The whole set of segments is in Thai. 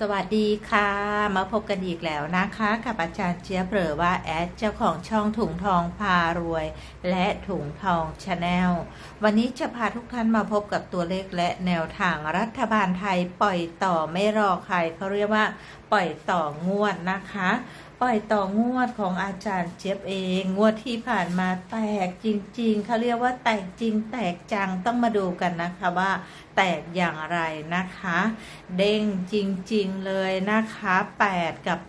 สวัสดีค่ะ มาพบกันอีกแล้วนะคะ กับอาจารย์เจียเหรือว่าแอดเจ้าของช่องถุงทองพารวย และถุงทองชาแนลวันนี้จะพาทุกท่านมาพบกับตัวเลขและแนวทางรัฐบาลไทยปล่อยต่อไม่รอใครเขาเรียกว่า ปล่อยต่องวดนะคะ ปล่อยต่องวดของอาจารย์เจี๊ยบเอง งวดที่ผ่านมาแตกจริง ๆเขาเรียกว่าแตกจริง แตกจังต้องมาดูกันนะคะว่าแตกอย่างไรนะคะ เด้งจริงๆเลยนะคะ 8 กับ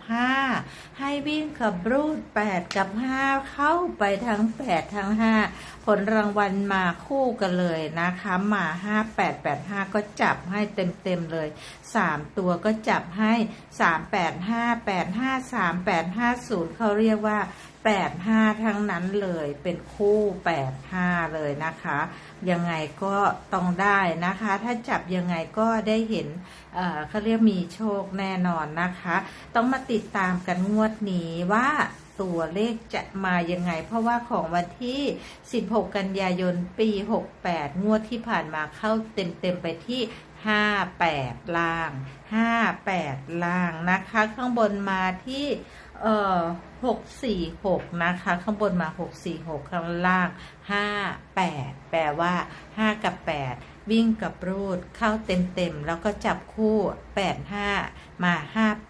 5 ให้วิ่งกับรูด 8 กับ 5 เข้าไปทั้ง 8 ทั้ง 5 ผลรางวัลมาคู่กันเลยนะคะมา 5 8 8 5 ก็จับให้เต็มๆเลย 3 ตัวก็จับให้ 3 8 5 8 5 3 8 5 0เขาเรียกว่า8 5ทั้งนั้นเลยเป็นคู่8 5เลยนะคะ ยังไงก็ต้องได้นะคะ ถ้าจับยังไงก็ได้เห็นเเขาเรียกมีโชคแน่นอนนะคะ ต้องมาติดตามกันงวดนี้ว่าตัวเลขจะมายังไง เพราะว่าของวันที่ 16 กันยายนปี 68 งวดที่ผ่านมาเข้าเต็มๆไปที่ 58ล่าง58ล่างนะคะ ข้างบนมาที่เอ่อ646นะคะ ข้างบนมา646ข้างล่าง58แปลว่า5กับ8วิ่งกับรูดเข้าเต็มๆ แล้วก็จับคู่ 85 มา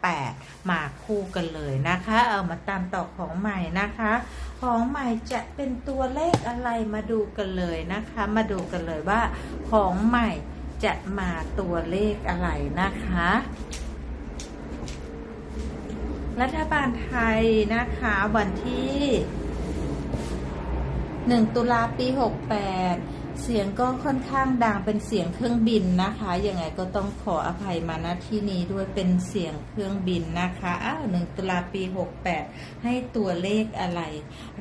58 มาคู่กันเลยนะคะ เอามาตามต่อของใหม่นะคะ ของใหม่จะเป็นตัวเลขอะไรมาดูกันเลยนะคะ มาดูกันเลยว่าของใหม่ จะมาตัวเลขอะไรนะคะ รัฐบาลไทยนะคะ วันที่ 1 ตุลาปี 68 เสียงก็ค่อนข้างดังเป็นเสียงเครื่องบินนะคะยังไงก็ต้องขออภัยมาณที่นี้ด้วยเป็นเสียงเครื่องบินนะคะอ้าว1ตุลาปี 68 ให้ตัวเลขอะไร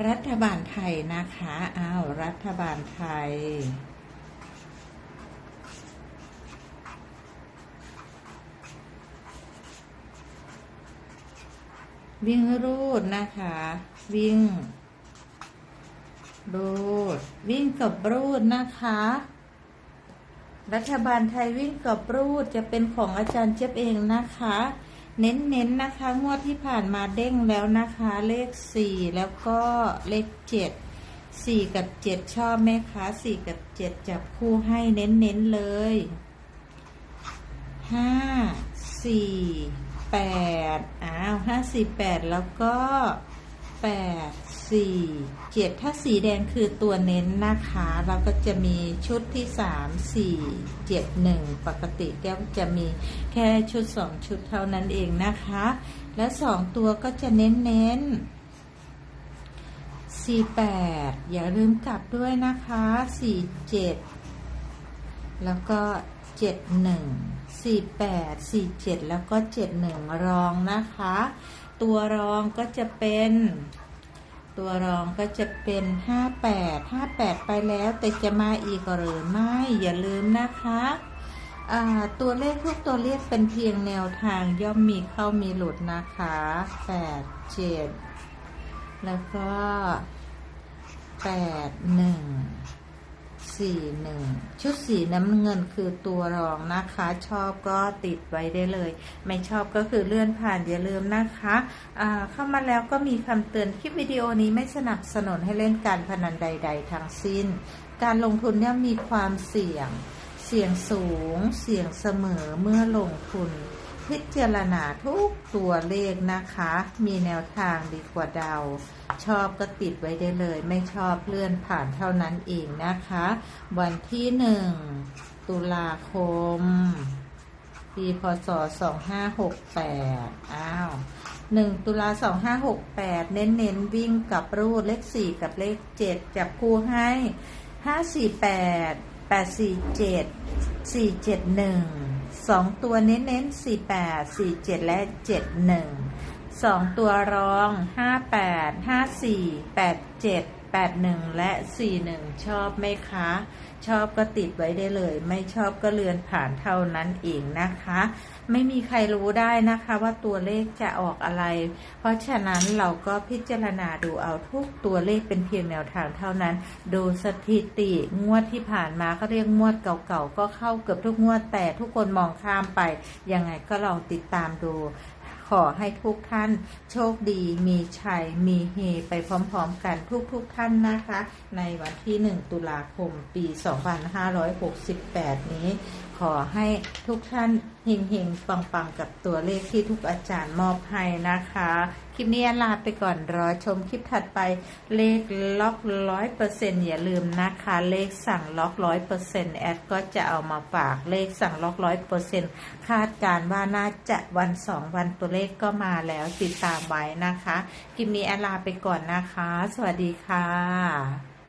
รัฐบาลไทยนะคะอ้าวรัฐบาลไทย วิ่งรูดนะคะ วิ่ง รูด วิ่งกับรูดนะคะ รัฐบาลไทยวิ่งกับรูดจะเป็นของอาจารย์เจี๊ยบเองนะคะ เน้นๆนนะคะ งวดที่ผ่านมาเด้งแล้วนะคะ เลขสี่แล้วก็เลขเจ็ดสี่กับเจ็ดชอบไหมคะสี่กับเจ็ดจับคู่ให้เน้นๆเลยห้าสี่ แปดอ้าวห้าสี่แปดแล้วก็แปดสี่เจ็ดถ้าสีแดงคือตัวเน้นนะคะ เราก็จะมีชุดที่สามสี่เจ็ดหนึ่งปกติก็จะมีแค่ชุดสองชุดเท่านั้นเองนะคะ และสองตัวก็จะเน้นเน้นสี่แปดอย่าลืมกลับด้วยนะคะสี่เจ็ดแล้วก็ เจ็ดหนึ่งสี่แปดสี่เจ็ดแล้วก็เจ็ดหนึ่งรองนะคะ ตัวรองก็จะเป็น ตัวรองก็จะเป็นห้าแปดห้าแปดไปแล้ว แต่จะมาอีกหรือไม่อย่าลืมนะคะตัวเลขทุกตัวเลขเป็นเพียงแนวทางย่อมมีเข้ามีหลุดนะคะแปดเจ็ดแล้วก็แปดหนึ่ง สี่หนึ่งชุดสีน้ำเงินคือตัวรองนะคะ ชอบก็ติดไว้ได้เลย ไม่ชอบก็คือเลื่อนผ่านอย่าลืมนะคะอ่าเข้ามาแล้วก็มีคำเตือนคลิปวิดีโอนี้ไม่สนับสนุนให้เล่นการพนันใด ๆ ทั้งสิ้น การลงทุนเนี่ยมีความเสี่ยง เสี่ยงสูง เสี่ยงเสมอเมื่อลงทุน พิจารณาทุกตัวเลขนะคะ มีแนวทางดีกว่าเดา ชอบก็ติดไว้ได้เลย ไม่ชอบเลื่อนผ่านเท่านั้นเองนะคะ วันที่หนึ่งตุลาคม ปีพศ 2568 อ้าว 1 ตุลา 2568 เน้นเน้นๆวิ่งกับรูดเลข 4 กับเลข 7 จับคู่ให้ 548 847 471 2 ตัวเน้นเน้นๆ48 47 และ 71สองตัวรองห้าแปดห้าสี่แปดหนึ่งและสี่หนึ่งชอบไหมคะ ชอบก็ติดไว้ได้เลย ไม่ชอบก็เลือนผ่านเท่านั้นเองนะคะ ไม่มีใครรู้ได้นะคะว่าตัวเลขจะออกอะไร เพราะฉะนั้นเราก็พิจารณาดูเอาทุกตัวเลขเป็นเพียงแนวทางเท่านั้น ดูสถิติงวดที่ผ่านมาเขาเรียกงวดเก่าๆก็เข้าเกือบทุกงวดแต่ทุกคนมองข้ามไป ยังไงก็ลองติดตามดู ขอให้ทุกท่านโชคดีมีชัยมีเฮไปพร้อมๆกันทุกๆท่านนะคะ ในวันที่ 1 ตุลาคมปี 2568 นี้ขอให้ทุกท่านเฮงๆปังๆ กับตัวเลขที่ทุกอาจารย์มอบให้นะคะ คลิปนี้ลาไปก่อนรอชมคลิปถัดไป เลขล็อกร้อยเปอร์เซ็นอย่าลืมนะคะ เลขสั่งล็อกร้อยเปอร์เซ็นแอดก็จะเอามาฝากเลขสั่งล็อกร้อยเปอร์เซ็นคาดการว่าน่าจะวันสองวันตัวเลขก็มาแล้วติดตามไว้นะคะ คลิปนี้แอดลาไปก่อนนะคะ สวัสดีค่ะ